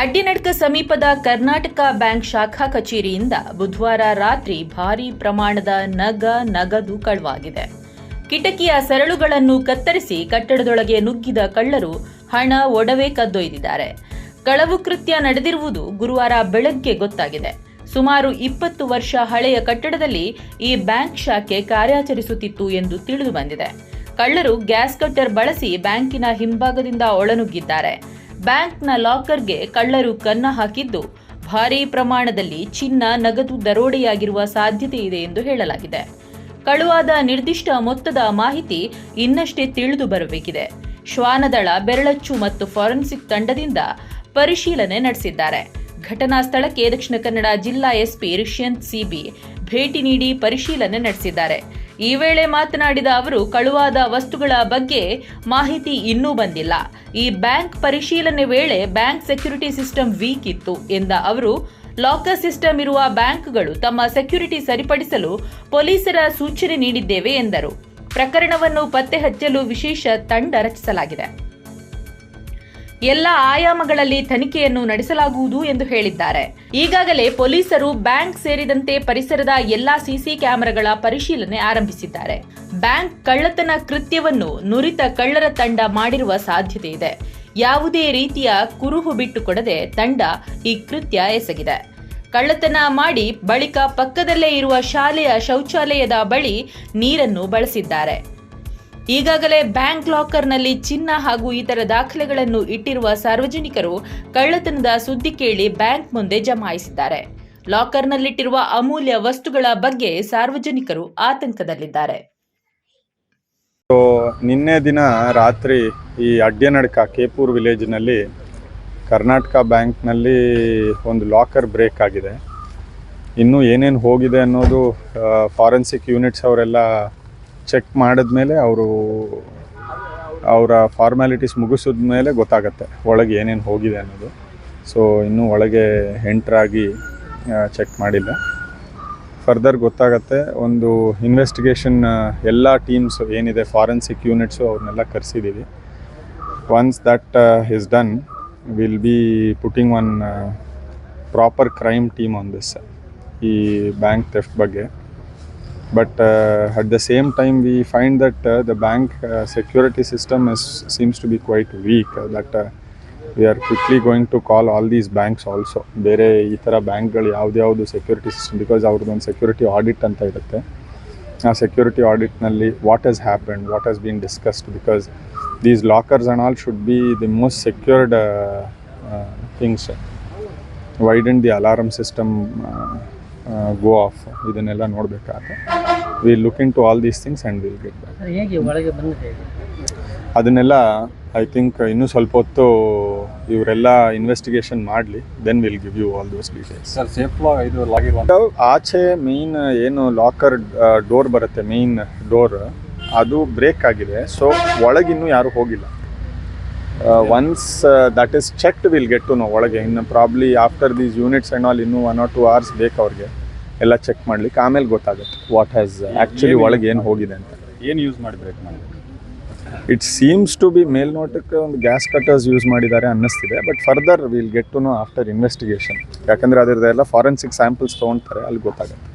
ಅಡ್ಡಿನಡ್ಕ ಸಮೀಪದ ಕರ್ನಾಟಕ ಬ್ಯಾಂಕ್ ಶಾಖಾ ಕಚೇರಿಯಿಂದ ಬುಧವಾರ ರಾತ್ರಿ ಭಾರೀ ಪ್ರಮಾಣದ ನಗ ನಗದು ಕಳವಾಗಿದೆ. ಕಿಟಕಿಯ ಸರಳುಗಳನ್ನು ಕತ್ತರಿಸಿ ಕಟ್ಟಡದೊಳಗೆ ನುಗ್ಗಿದ ಕಳ್ಳರು ಹಣ ಒಡವೆ ಕದ್ದೊಯ್ದಿದ್ದಾರೆ. ಕಳವು ಕೃತ್ಯ ನಡೆದಿರುವುದು ಗುರುವಾರ ಬೆಳಗ್ಗೆ ಗೊತ್ತಾಗಿದೆ. ಸುಮಾರು ಇಪ್ಪತ್ತು ವರ್ಷ ಹಳೆಯ ಕಟ್ಟಡದಲ್ಲಿ ಈ ಬ್ಯಾಂಕ್ ಶಾಖೆ ಕಾರ್ಯಾಚರಿಸುತ್ತಿತ್ತು ಎಂದು ತಿಳಿದು ಬಂದಿದೆ. ಕಳ್ಳರು ಗ್ಯಾಸ್ ಕಟ್ಟರ್ ಬಳಸಿ ಬ್ಯಾಂಕಿನ ಹಿಂಭಾಗದಿಂದ ಒಳನುಗ್ಗಿದ್ದಾರೆ. ಬ್ಯಾಂಕ್ನ ಲಾಕರ್ಗೆ ಕಳ್ಳರು ಕನ್ನ ಹಾಕಿದ್ದು. ಭಾರೀ ಪ್ರಮಾಣದಲ್ಲಿ ಚಿನ್ನ, ನಗದು, ದರೋಡೆಯಾಗಿರುವ ಸಾಧ್ಯತೆ ಇದೆ ಎಂದು ಹೇಳಲಾಗಿದೆ. ಕಳುವಾದ ನಿರ್ದಿಷ್ಟ ಮೊತ್ತದ ಮಾಹಿತಿ ಇನ್ನಷ್ಟೇ ತಿಳಿದು ಬರಬೇಕಿದೆ. ಶ್ವಾನದಳ, ಬೆರಳಚ್ಚು ಮತ್ತು ಫಾರೆನ್ಸಿಕ್ ತಂಡದಿಂದ ಪರಿಶೀಲನೆ ನಡೆಸಿದ್ದಾರೆ. ಘಟನಾ ಸ್ಥಳಕ್ಕೆ ದಕ್ಷಿಣ ಕನ್ನಡ ಜಿಲ್ಲಾ ಎಸ್ಪಿ ರಿಷ್ಯಂತ್ ಸಿಬಿ ಭೇಟಿ ನೀಡಿ ಪರಿಶೀಲನೆ ನಡೆಸಿದ್ದಾರೆ. ಈ ವೇಳೆ ಮಾತನಾಡಿದ ಅವರು, ಕಳುವಾದ ವಸ್ತುಗಳ ಬಗ್ಗೆ ಮಾಹಿತಿ ಇನ್ನೂ ಬಂದಿಲ್ಲ. ಈ ಬ್ಯಾಂಕ್ ಪರಿಶೀಲನೆ ವೇಳೆ ಬ್ಯಾಂಕ್ ಸೆಕ್ಯೂರಿಟಿ ಸಿಸ್ಟಮ್ ವೀಕ್ ಇತ್ತು ಎಂದ ಅವರು, ಲಾಕರ್ ಸಿಸ್ಟಮ್ ಇರುವ ಬ್ಯಾಂಕ್ಗಳು ತಮ್ಮ ಸೆಕ್ಯುರಿಟಿ ಸರಿಪಡಿಸಲು ಪೊಲೀಸರ ಸೂಚನೆ ನೀಡಿದ್ದೇವೆ ಎಂದರು. ಪ್ರಕರಣವನ್ನು ಪತ್ತೆ ಹಚ್ಚಲು ವಿಶೇಷ ತಂಡ ರಚಿಸಲಾಗಿದೆ. ಎಲ್ಲ ಆಯಾಮಗಳಲ್ಲಿ ತನಿಖೆಯನ್ನು ನಡೆಸಲಾಗುವುದು ಎಂದು ಹೇಳಿದ್ದಾರೆ. ಈಗಾಗಲೇ ಪೊಲೀಸರು ಬ್ಯಾಂಕ್ ಸೇರಿದಂತೆ ಪರಿಸರದ ಎಲ್ಲಾ ಸಿಸಿ ಕ್ಯಾಮೆರಾಗಳ ಪರಿಶೀಲನೆ ಆರಂಭಿಸಿದ್ದಾರೆ. ಬ್ಯಾಂಕ್ ಕಳ್ಳತನ ಕೃತ್ಯವನ್ನು ನುರಿತ ಕಳ್ಳರ ತಂಡ ಮಾಡಿರುವ ಸಾಧ್ಯತೆ ಇದೆ. ಯಾವುದೇ ರೀತಿಯ ಕುರುಹು ಬಿಟ್ಟುಕೊಡದೆ ತಂಡ ಈ ಕೃತ್ಯ ಎಸಗಿದೆ. ಕಳ್ಳತನ ಮಾಡಿ ಬಳಿಕ ಪಕ್ಕದಲ್ಲೇ ಇರುವ ಶಾಲೆಯ ಶೌಚಾಲಯದ ಬಳಿ ನೀರನ್ನು ಬಳಸಿದ್ದಾರೆ. ಈಗಾಗಲೇ ಬ್ಯಾಂಕ್ ಲಾಕರ್ನಲ್ಲಿ ಚಿನ್ನ ಹಾಗೂ ಇತರ ದಾಖಲೆಗಳನ್ನು ಇಟ್ಟಿರುವ ಸಾರ್ವಜನಿಕರು ಕಳ್ಳತನದ ಸುದ್ದಿ ಕೇಳಿ ಬ್ಯಾಂಕ್ ಮುಂದೆ ಜಮಾಯಿಸಿದ್ದಾರೆ. ಲಾಕರ್ನಲ್ಲಿಟ್ಟಿರುವ ಅಮೂಲ್ಯ ವಸ್ತುಗಳ ಬಗ್ಗೆ ಸಾರ್ವಜನಿಕರು ಆತಂಕದಲ್ಲಿದ್ದಾರೆ. ನಿನ್ನೆ ದಿನ ರಾತ್ರಿ ಈ ಅಡ್ಯನಡ್ಕ ಕೇಪೂರ್ ವಿಲೇಜ್ನಲ್ಲಿ ಕರ್ನಾಟಕ ಬ್ಯಾಂಕ್ನಲ್ಲಿ ಒಂದು ಲಾಕರ್ ಬ್ರೇಕ್ ಆಗಿದೆ. ಇನ್ನೂ ಏನೇನು ಹೋಗಿದೆ ಅನ್ನೋದು ಫಾರೆನ್ಸಿಕ್ ಯೂನಿಟ್ಸ್ ಅವರೆಲ್ಲ ಚೆಕ್ ಮಾಡಿದ್ಮೇಲೆ ಅವರು ಅವರ ಫಾರ್ಮ್ಯಾಲಿಟೀಸ್ ಮುಗಿಸಿದ ಮೇಲೆ ಗೊತ್ತಾಗತ್ತೆ ಒಳಗೆ ಏನೇನು ಹೋಗಿದೆ ಅನ್ನೋದು. ಸೊ ಇನ್ನೂ ಒಳಗೆ ಎಂಟ್ರಾಗಿ ಚೆಕ್ ಮಾಡಿಲ್ಲ. ಫರ್ದರ್ ಗೊತ್ತಾಗತ್ತೆ, ಒಂದು ಇನ್ವೆಸ್ಟಿಗೇಷನ್ ಎಲ್ಲ ಟೀಮ್ಸ್ ಏನಿದೆ ಫಾರೆನ್ಸಿಕ್ ಯೂನಿಟ್ಸು ಅವ್ರನ್ನೆಲ್ಲ ಕರೆಸಿದ್ದೀವಿ once that is done will be putting one proper crime team on this ಈ ಬ್ಯಾಂಕ್ ಟೆಫ್ಟ್ ಬಗ್ಗೆ. But we the same time the find uh, the bank is, system is be to be quite weak uh, we are quickly going to call all these banks also ಬೇರೆ ಈ ಥರ ಬ್ಯಾಂಕ್ಗಳು ಯಾವ್ದ್ಯಾವುದು security system because ಅವ್ರದ್ದೊಂದು security audit ಅಂತ ಇರುತ್ತೆ. ಆ security ಆಡಿಟ್ನಲ್ಲಿ what has happen what has been discussed because these lockers and all should be the most secured things why didn't the alarm system go off ಇದನ್ನೆಲ್ಲ ನೋಡಬೇಕಾದ್ರೆ we look into all these things and will get back ಹೇಗೆ ಒಳಗೆ ಅದನ್ನೆಲ್ಲ I think ಇನ್ನೂ ಸ್ವಲ್ಪ ಹೊತ್ತು ಇವರೆಲ್ಲ investigation ಮಾಡಲಿ then will give you all those details sir safe ಲಾ ಇದು ಲಾಗಿರುವಂಥ ಆಚೆ ಮೇನ್ ಏನು ಲಾಕರ್ ಡೋರ್ ಬರುತ್ತೆ ಮೇನ್ ಡೋರ್ ಅದು ಬ್ರೇಕ್ ಆಗಿದೆ. ಸೊ ಒಳಗಿನ್ನೂ ಯಾರೂ ಹೋಗಿಲ್ಲ. Once that is checked will get to know ಒಳಗೆ ಇನ್ನು probably after these units and all ಇನ್ನೂ ಒನ್ ಆರ್ ಟು ಅವರ್ಸ್ ಬೇಕು ಅವ್ರಿಗೆ. ಎಲ್ಲ ಚೆಕ್ ಮಾಡ್ಲಿಕ್ಕೆ. ಆಮೇಲೆ ಗೊತ್ತಾಗುತ್ತೆ ವಾಟ್ ಹ್ಯಾಸ್ ಆ್ಯಕ್ಚುಲಿ ಒಳಗೆ ಏನು ಹೋಗಿದೆ ಅಂತ. ಏನು ಯೂಸ್ ಮಾಡಬೇಕು ನಮಗೆ ಇಟ್ ಸೀಮ್ಸ್ ಟು ಬಿ ಮೇಲ್ನೋಟಕ್ಕೆ ಒಂದು ಗ್ಯಾಸ್ ಕಟರ್ಸ್ ಯೂಸ್ ಮಾಡಿದ್ದಾರೆ ಅನ್ನಿಸ್ತಿದೆ but further will get to know after investigation ಯಾಕಂದರೆ ಅದರದ್ದೆಲ್ಲ ಫಾರೆನ್ಸಿಕ್ ಸ್ಯಾಂಪಲ್ಸ್ ತೊಗೊಳ್ತಾರೆ ಅಲ್ಲಿ ಗೊತ್ತಾಗುತ್ತೆ.